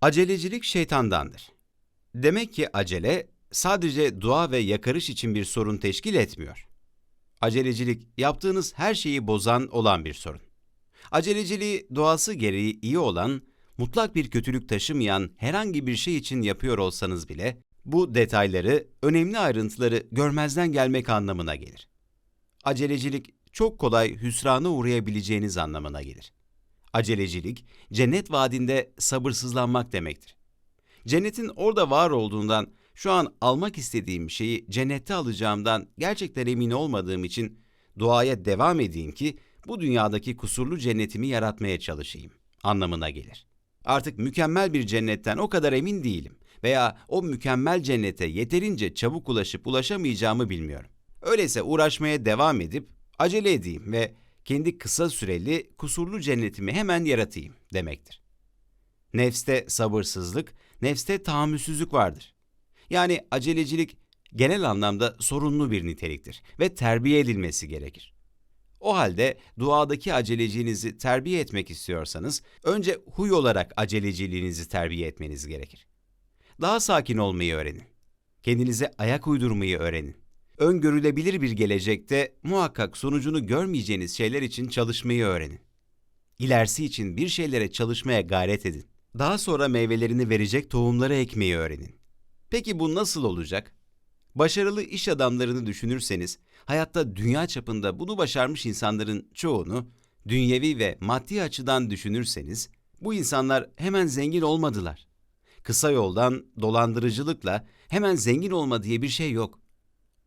Acelecilik şeytandandır. Demek ki acele sadece dua ve yakarış için bir sorun teşkil etmiyor. Acelecilik yaptığınız her şeyi bozan olan bir sorun. Aceleciliği doğası gereği iyi olan, mutlak bir kötülük taşımayan herhangi bir şey için yapıyor olsanız bile bu detayları, önemli ayrıntıları görmezden gelmek anlamına gelir. Acelecilik çok kolay hüsrana uğrayabileceğiniz anlamına gelir. Acelecilik, cennet vaadinde sabırsızlanmak demektir. Cennetin orada var olduğundan, şu an almak istediğim şeyi cennette alacağımdan gerçekten emin olmadığım için duaya devam edeyim ki bu dünyadaki kusurlu cennetimi yaratmaya çalışayım anlamına gelir. Artık mükemmel bir cennetten o kadar emin değilim veya o mükemmel cennete yeterince çabuk ulaşıp ulaşamayacağımı bilmiyorum. Öyleyse uğraşmaya devam edip acele edeyim ve kendi kısa süreli kusurlu cennetimi hemen yaratayım demektir. Nefste sabırsızlık, nefste tahammülsüzlük vardır. Yani acelecilik genel anlamda sorunlu bir niteliktir ve terbiye edilmesi gerekir. O halde duadaki aceleciliğinizi terbiye etmek istiyorsanız önce huy olarak aceleciliğinizi terbiye etmeniz gerekir. Daha sakin olmayı öğrenin. Kendinize ayak uydurmayı öğrenin. Öngörülebilir bir gelecekte muhakkak sonucunu görmeyeceğiniz şeyler için çalışmayı öğrenin. İlerisi için bir şeylere çalışmaya gayret edin. Daha sonra meyvelerini verecek tohumları ekmeyi öğrenin. Peki bu nasıl olacak? Başarılı iş adamlarını düşünürseniz, hayatta dünya çapında bunu başarmış insanların çoğunu dünyevi ve maddi açıdan düşünürseniz, bu insanlar hemen zengin olmadılar. Kısa yoldan dolandırıcılıkla hemen zengin olma diye bir şey yok.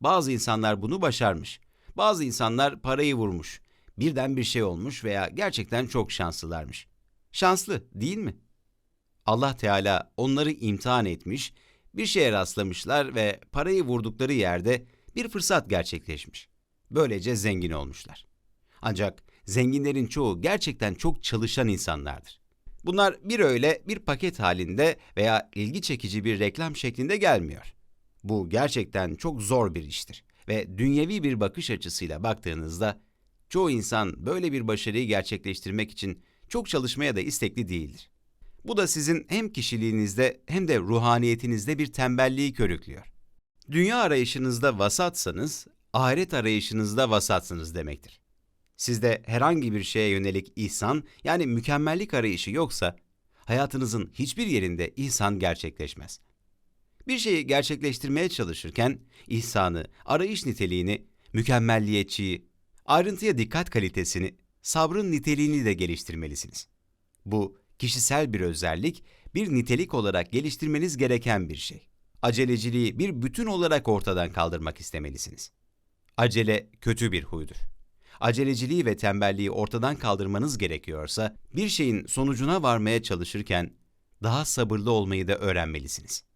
Bazı insanlar bunu başarmış. Bazı insanlar parayı vurmuş. Birden bir şey olmuş veya gerçekten çok şanslılarmış. Şanslı, değil mi? Allah Teala onları imtihan etmiş, bir şeye rastlamışlar ve parayı vurdukları yerde bir fırsat gerçekleşmiş. Böylece zengin olmuşlar. Ancak zenginlerin çoğu gerçekten çok çalışan insanlardır. Bunlar bir öyle bir paket halinde veya ilgi çekici bir reklam şeklinde gelmiyor. Bu gerçekten çok zor bir iştir ve dünyevi bir bakış açısıyla baktığınızda çoğu insan böyle bir başarıyı gerçekleştirmek için çok çalışmaya da istekli değildir. Bu da sizin hem kişiliğinizde hem de ruhaniyetinizde bir tembelliği körüklüyor. Dünya arayışınızda vasatsanız, ahiret arayışınızda vasatsınız demektir. Sizde herhangi bir şeye yönelik ihsan yani mükemmellik arayışı yoksa, hayatınızın hiçbir yerinde ihsan gerçekleşmez. Bir şeyi gerçekleştirmeye çalışırken ihsanı, arayış niteliğini, mükemmelliyetçiyi, ayrıntıya dikkat kalitesini, sabrın niteliğini de geliştirmelisiniz. Bu kişisel bir özellik, bir nitelik olarak geliştirmeniz gereken bir şey. Aceleciliği bir bütün olarak ortadan kaldırmak istemelisiniz. Acele kötü bir huydur. Aceleciliği ve tembelliği ortadan kaldırmanız gerekiyorsa, bir şeyin sonucuna varmaya çalışırken daha sabırlı olmayı da öğrenmelisiniz.